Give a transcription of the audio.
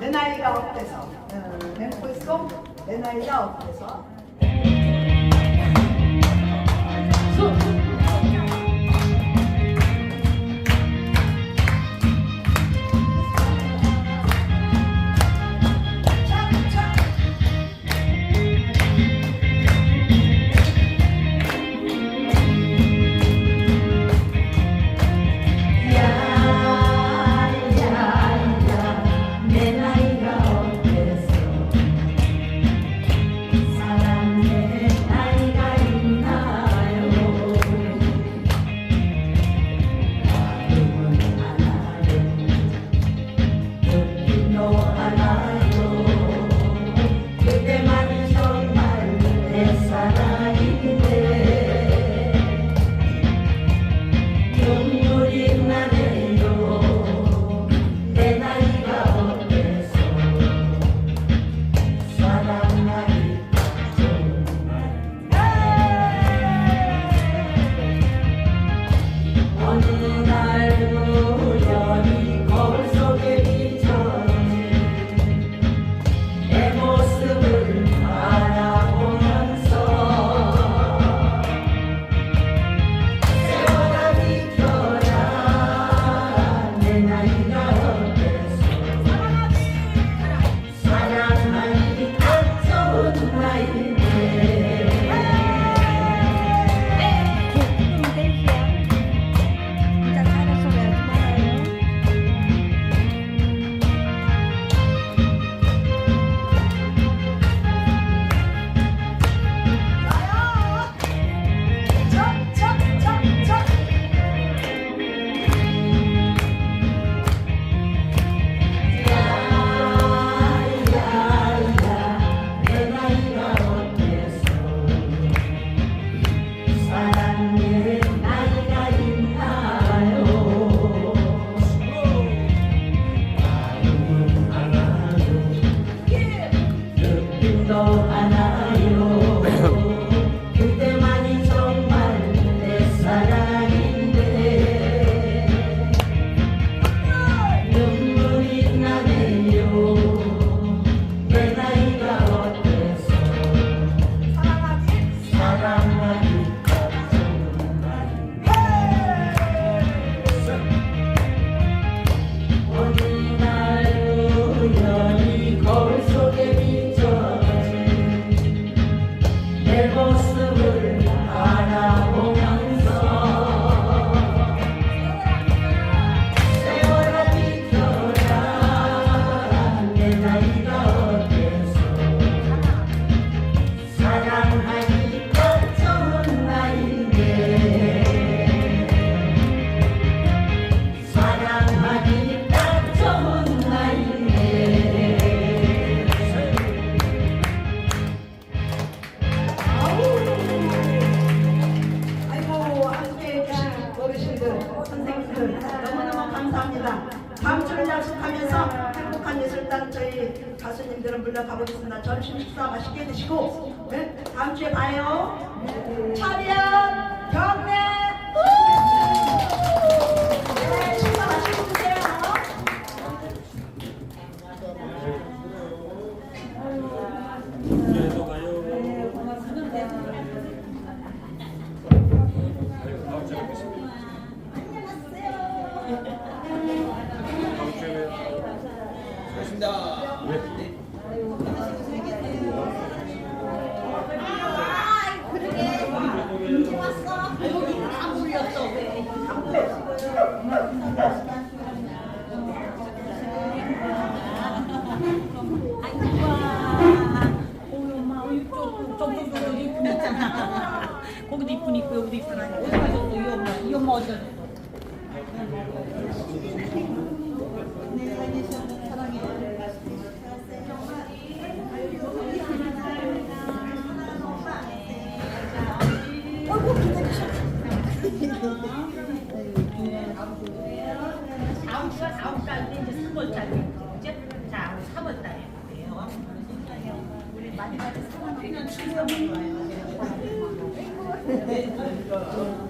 내 나이가 어때서? 어, 맹포에서 내 나이가 어때서? 예술단 저희 가수님들은 물러가보겠습니다. 점심 식사 맛있게 드시고 네, 다음 주에 봐요. 차렷 경례 저 저기도 이쁜 이쁜 여기도 이쁜 아니 어디 가서 이 엄마 이 엄마 어디 다음 주가 다음 달인데 이제 3월 달이에요. 이제 자 3월 달이에요. 우리 많이 많이 사랑하는 친구들 좋아요.